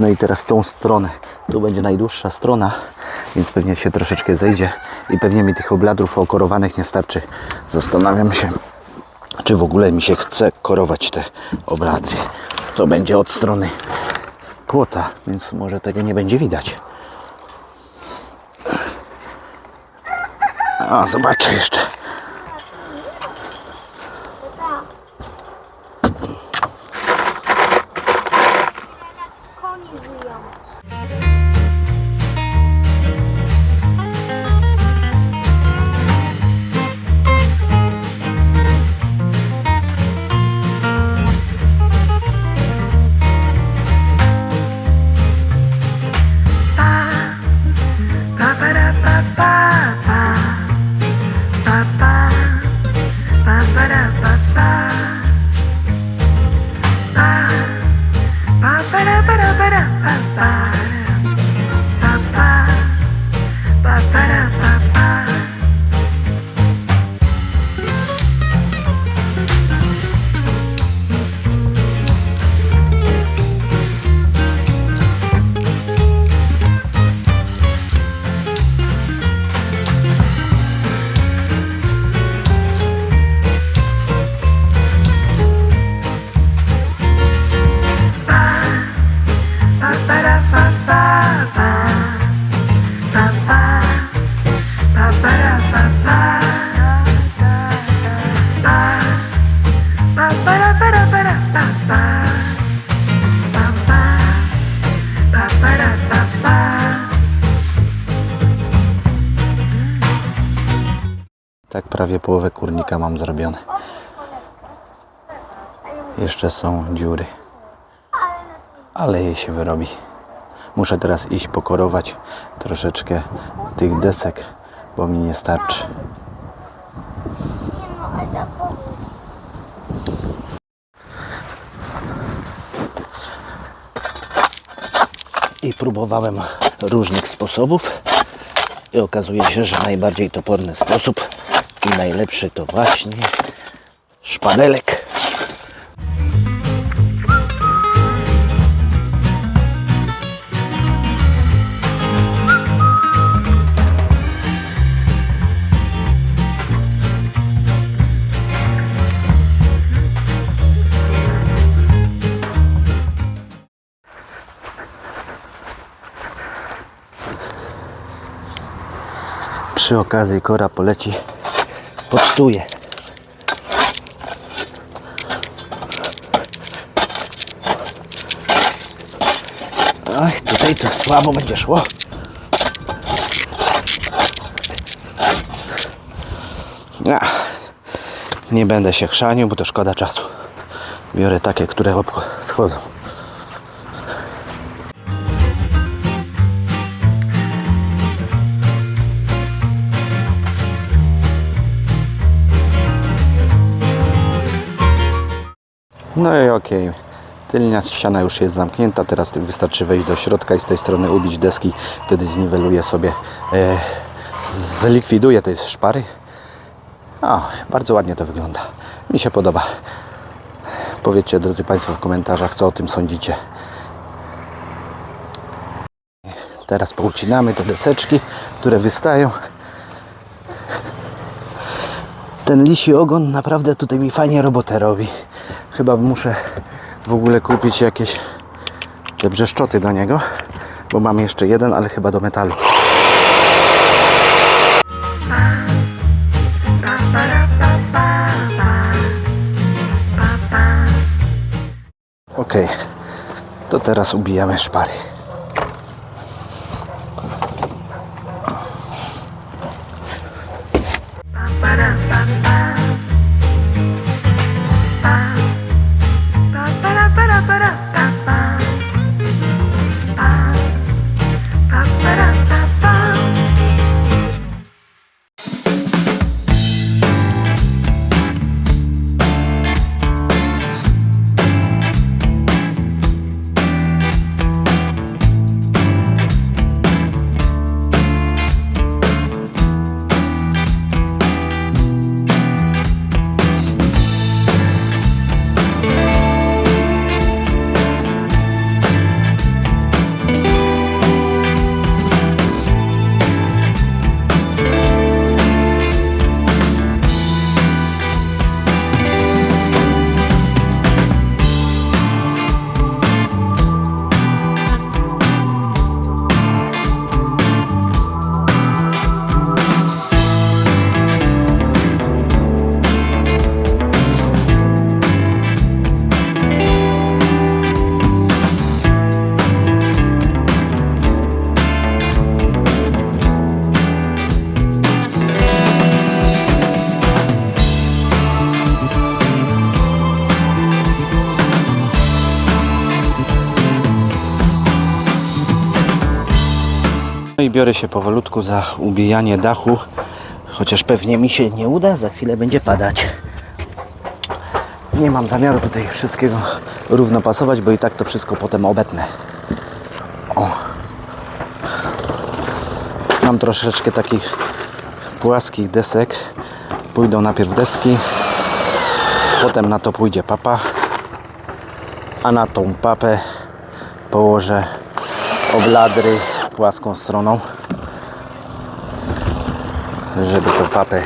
No i teraz tą stronę. Tu będzie najdłuższa strona, więc pewnie się troszeczkę zejdzie i pewnie mi tych obladrów okorowanych nie starczy. Zastanawiam się, czy w ogóle mi się chce korować te obladry. To będzie od strony płota, więc może tego nie będzie widać. A, zobaczę jeszcze. Tak prawie połowę kurnika mam zrobione. Jeszcze są dziury. Ale jej się wyrobi. Muszę teraz iść pokorować troszeczkę tych desek, bo mi nie starczy. I próbowałem różnych sposobów i okazuje się, że najbardziej toporny sposób i najlepszy to właśnie szpadelek. Przy okazji kora poleci pocztuje. Ach, tutaj to słabo będzie szło. Nie będę się chrzanił, bo to szkoda czasu. Biorę takie, które obcho- No i okej. Tylnia ściana już jest zamknięta, teraz wystarczy wejść do środka i z tej strony ubić deski, wtedy zniweluje sobie, e, zlikwiduje te szpary. O, bardzo ładnie to wygląda. Mi się podoba. Powiedzcie, drodzy Państwo, w komentarzach, co o tym sądzicie. Teraz poucinamy te deseczki, które wystają. Ten lisi ogon naprawdę tutaj mi fajnie robotę robi. Chyba muszę w ogóle kupić jakieś te brzeszczoty do niego, bo mam jeszcze jeden, ale chyba do metalu. Ok, to teraz ubijamy szpary. No i biorę się powolutku za ubijanie dachu, chociaż pewnie mi się nie uda, za chwilę będzie padać. Nie mam zamiaru tutaj wszystkiego równo pasować, bo i tak to wszystko potem obetnę. O. Mam troszeczkę takich płaskich desek. Pójdą najpierw deski, potem na to pójdzie papa, a na tą papę położę obladry płaską stroną, żeby tą papę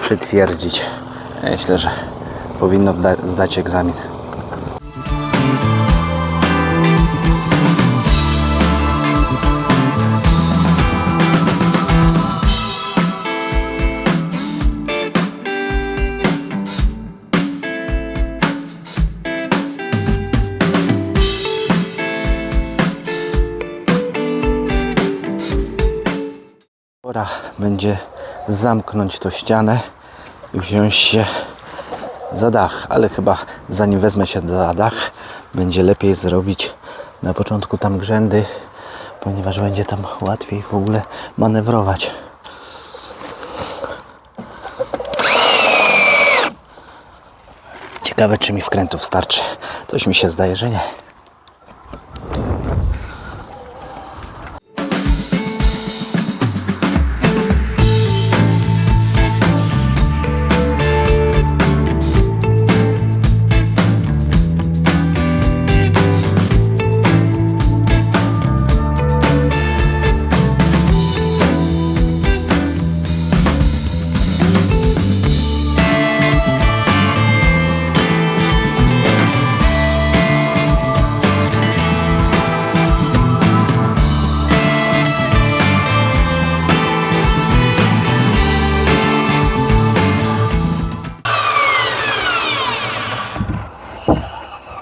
przytwierdzić. Myślę, że powinno da- zdać egzamin. Będzie zamknąć tą ścianę i wziąć się za dach, ale chyba zanim wezmę się za dach, będzie lepiej zrobić na początku tam grzędy, ponieważ będzie tam łatwiej w ogóle manewrować. Ciekawe, czy mi wkrętów starczy. Coś mi się zdaje, że nie.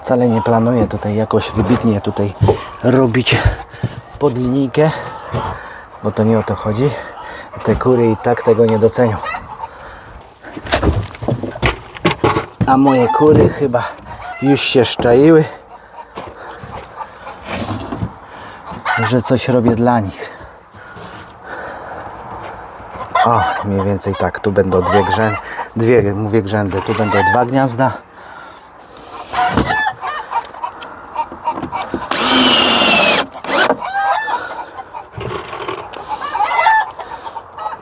Wcale nie planuję tutaj jakoś wybitnie tutaj robić pod linijkę, bo to nie o to chodzi. Te kury i tak tego nie docenią. A moje kury chyba już się szczaiły, że coś robię dla nich. O, mniej więcej tak, tu będą dwie grzędy, dwie, mówię grzędy, tu będą dwa gniazda.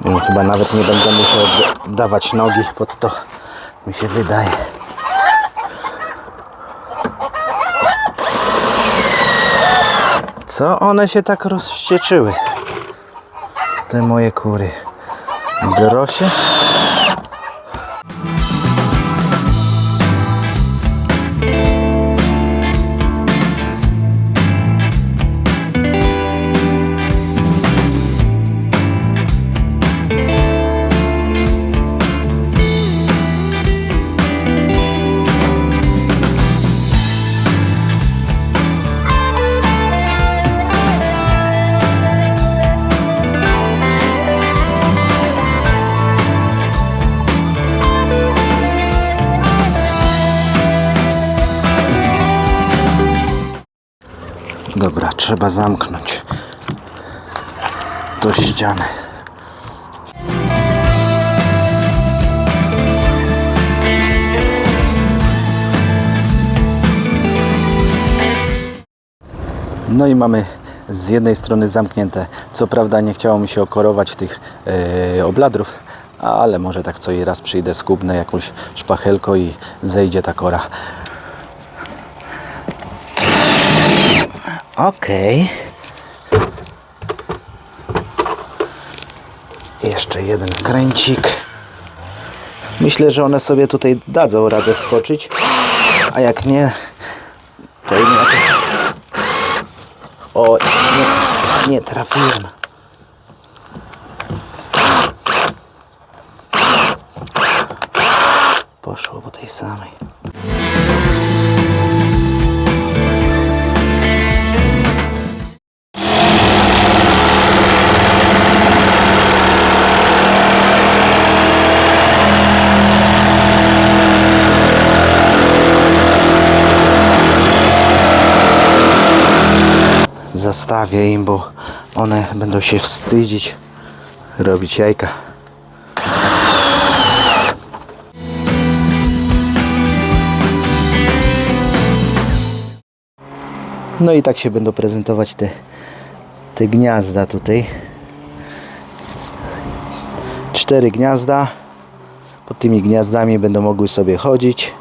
No, chyba nawet nie będę musiał dawać nogi pod to, mi się wydaje. Co one się tak rozścieczyły? Te moje kury. W Dobra, trzeba zamknąć tą ścianę. No i mamy z jednej strony zamknięte. Co prawda nie chciało mi się okorować tych e, obladrów, ale może tak co i raz przyjdę, skubnę jakąś szpachelką i zejdzie ta kora. Okej. Jeszcze jeden kręcik. Myślę, że one sobie tutaj dadzą radę skoczyć, a jak nie, to im jakoś... O, nie, nie trafiłem. Poszło po tej samej. Zastawię im, bo one będą się wstydzić robić jajka. No i tak się będą prezentować te, te gniazda tutaj. Cztery gniazda. Pod tymi gniazdami będą mogły sobie chodzić.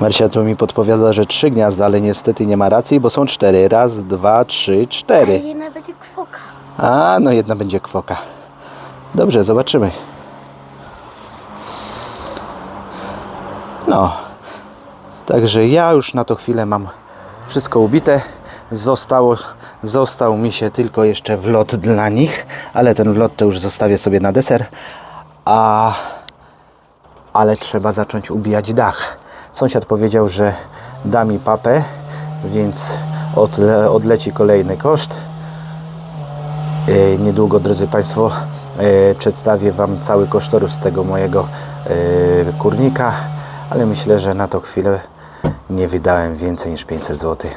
Marcia tu mi podpowiada, że trzy gniazda, ale niestety nie ma racji, bo są cztery. Raz, dwa, trzy, Ale cztery. jedna będzie kwoka. A, no jedna będzie kwoka. Dobrze, zobaczymy. No. Także ja już na tą chwilę mam wszystko ubite. Zostało, został mi się tylko jeszcze wlot dla nich, ale ten wlot to już zostawię sobie na deser. A ale trzeba zacząć ubijać dach. Sąsiad powiedział, że da mi papę, więc odle, odleci kolejny koszt. E, Niedługo, drodzy Państwo, e, przedstawię Wam cały kosztorys tego mojego e, kurnika, ale myślę, że na tą chwilę nie wydałem więcej niż 500 zł.